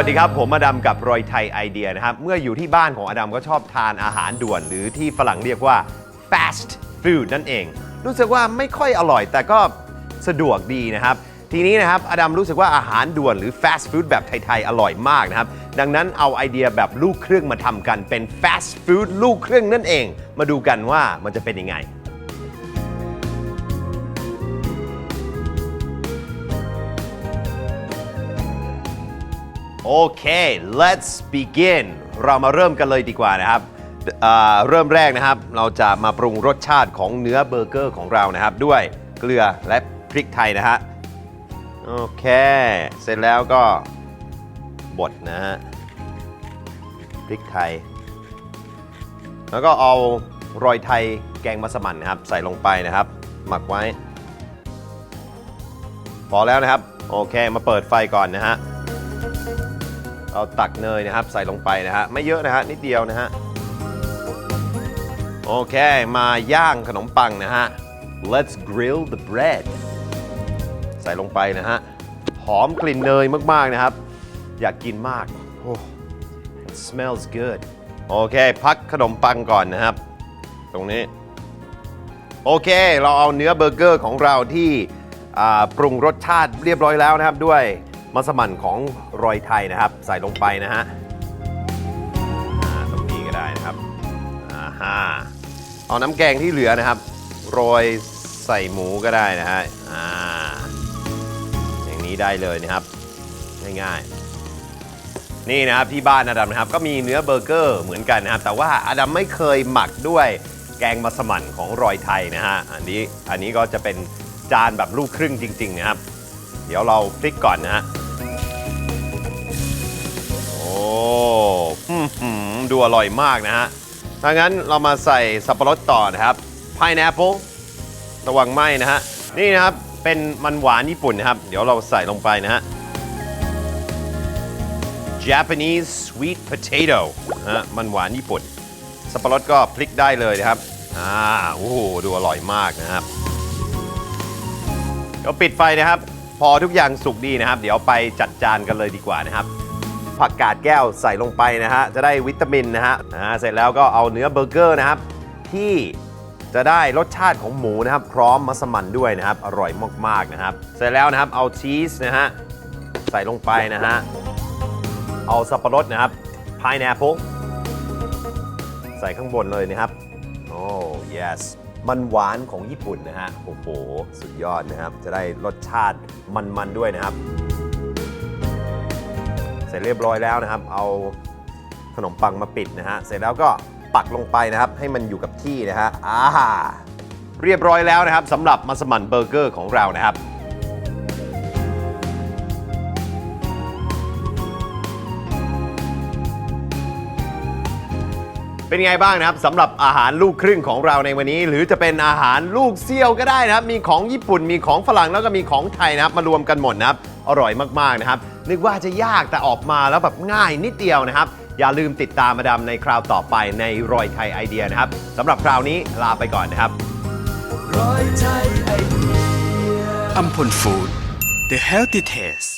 วัสดีครับผมอดัมกับรอยไทยไอเดียนะครับ เมื่ออยู่ที่บ้านของอดัมก็ชอบทานอาหารด่วน หรือที่ฝรั่งเรียกว่า fast food นั่นเอง รู้สึกว่าไม่ค่อยอร่อย แต่ก็สะดวกดีนะครับ ทีนี้นะครับอดัมรู้สึกว่าอาหารด่วนหรือ fast food แบบไทย ๆ อร่อยมากนะครับ ดังนั้นเอาไอเดียแบบลูกครึ่งมาทำกันเป็น fast food ลูกครึ่งนั่นเอง มาดูกันว่ามันจะเป็นยังไง โอเค let's begin เรามาเริ่มกันเลยดีกว่านะครับเอ่อเริ่มแรกนะครับ เราจะมาปรุงรสชาติของเนื้อเบอร์เกอร์ของเรานะครับ ด้วยเกลือและพริกไทยนะฮะ โอเค เสร็จแล้วก็บดนะฮะ พริกไทย แล้วก็เอารอยไทยแกงมัสมั่นนะครับ ใส่ลงไปนะครับ หมักไว้ พอแล้วนะครับ โอเค มาเปิดไฟก่อนนะฮะ เราตักเนยนะครับ ใส่ลงไปนะฮะไม่เยอะนะฮะนิดเดียวนะฮะโอเค มาย่างขนมปังนะฮะ let's grill the bread ใส่ลงไปนะฮะ หอมกลิ่นเนยมาก ๆ นะครับ อยากกินมากโอ้ it smells good โอเค พักขนมปังก่อนนะครับ ตรงนี้ โอเค เราเอาเนื้อเบอร์เกอร์ของเราที่ปรุงรสชาติเรียบร้อยแล้วนะครับด้วย มัสมั่นของรอยไทยนะครับ ใส่ลงไปนะฮะตรงนี้ก็ได้นะครับอ่าฮะเอาน้ำแกงที่เหลือนะครับโรยใส่หมูก็ได้นะฮะอ่าอย่างนี้ได้เลยนะครับ ง่ายๆ นี่นะครับที่บ้านอดัมนะครับ ก็มีเนื้อเบอร์เกอร์เหมือนกันนะครับ แต่ว่าอดัมไม่เคยหมักด้วยแกงมัสมั่นของรอยไทยนะฮะอันนี้อันนี้ก็จะเป็นจานแบบลูกครึ่งจริง ๆ นะครับ เดี๋ยวเราพลิกก่อนนะฮะ ดูอร่อยมากนะฮะถ้างั้นเรามาใส่สับปะรดต่อนะครับ pineapple ระวังไหมนะฮะ นี่นะครับ เป็นมันหวานญี่ปุ่นนะครับ เดี๋ยวเราใส่ลงไปนะฮะ Japanese sweet potato นะฮะ มันหวานญี่ปุ่น สับปะรดก็พลิกได้เลยนะครับ อ่า โอ้โห ดูอร่อยมากนะครับ เดี๋ยวปิดไฟนะครับ พอทุกอย่างสุกดีนะครับ เดี๋ยวไปจัดจานกันเลยดีกว่านะครับ ผักกาดแก้วใส่ลงไปนะฮะ จะได้วิตามินนะฮะเสร็จแล้วก็เอาเนื้อเบอร์เกอร์นะครับ ที่จะได้รสชาติของหมูนะครับ พร้อมมัสมั่นด้วยนะครับ อร่อยมากๆนะครับ เสร็จแล้วนะครับเอาชีสนะฮะใส่ลงไปนะฮะ เอาสับปะรดนะครับ pineapple ใส่ข้างบนเลยนะครับ โอ้ yes มันหวานของญี่ปุ่นนะฮะ โอ้โห สุดยอดนะครับ จะได้รสชาติมันๆด้วยนะครับ เสร็จเรียบร้อยแล้วนะครับ เอาขนมปังมาปิดนะฮะ เสร็จแล้วก็ปักลงไปนะครับ ให้มันอยู่กับที่นะฮะอ่าเรียบร้อยแล้วนะครับสำหรับมัสมั่นเบอร์เกอร์ของเรานะครับเป็นไงบ้างนะครับสำหรับอาหารลูกครึ่งของเราในวันนี้ หรือจะเป็นอาหารลูกเซี่ยวก็ได้นะครับ มีของญี่ปุ่นมีของฝรั่งแล้วก็มีของไทยนะครับ มารวมกันหมดนะครับ อร่อยมากๆนะครับ นึกว่าจะยากแต่ออกมาแล้วแบบง่ายนิดเดียวนะครับ อย่าลืมติดตามมาดามในคราวต่อไปในรอยไทยไอเดียนะครับสำหรับคราวนี้ลาไปก่อนนะครับอัมพลฟู้ด The Healthy Taste